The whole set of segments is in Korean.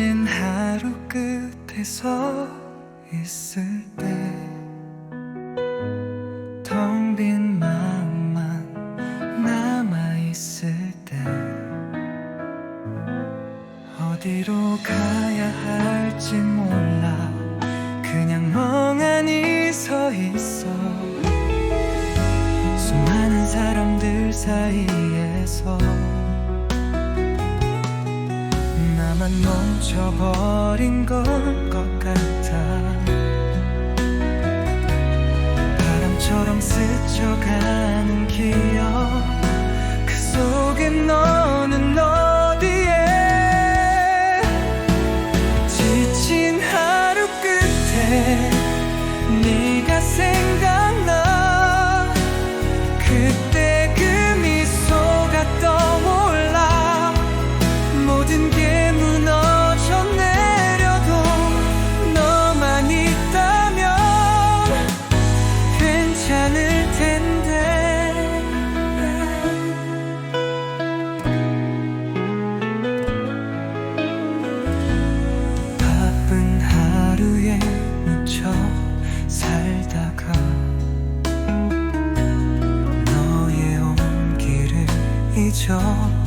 지친 하루 끝에 서 있을 때 텅 빈 마음만 남아 있을 때 어디로 가야 할지 몰라. 그냥 멍하니 서 있어. 수많은 사람들 사이에서 나만 멈춰버린 걸것 같아. 바람처럼 스 잊어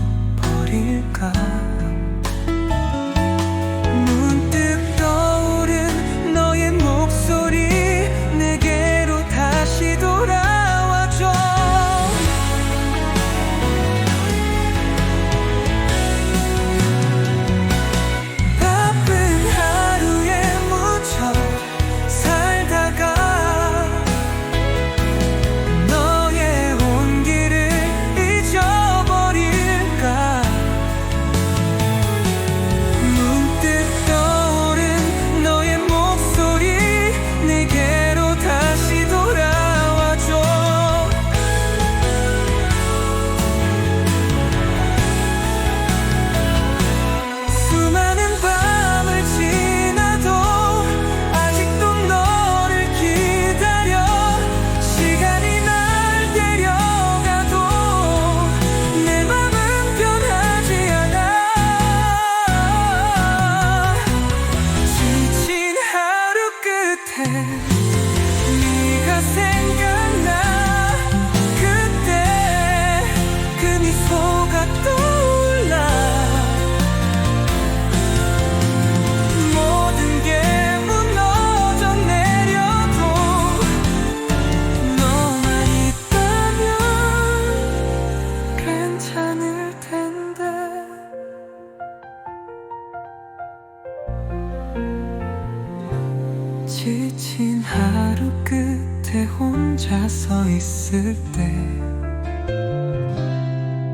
지친 하루 끝에 혼자 서 있을 때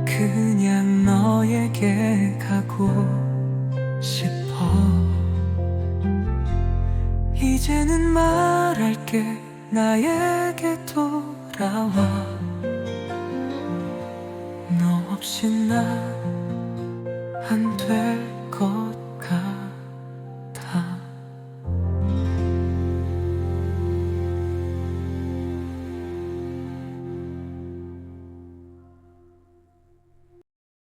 그냥 너에게 가고 싶어. 이제는 말할게 나에게 돌아와. 너 없이 난 안 될 것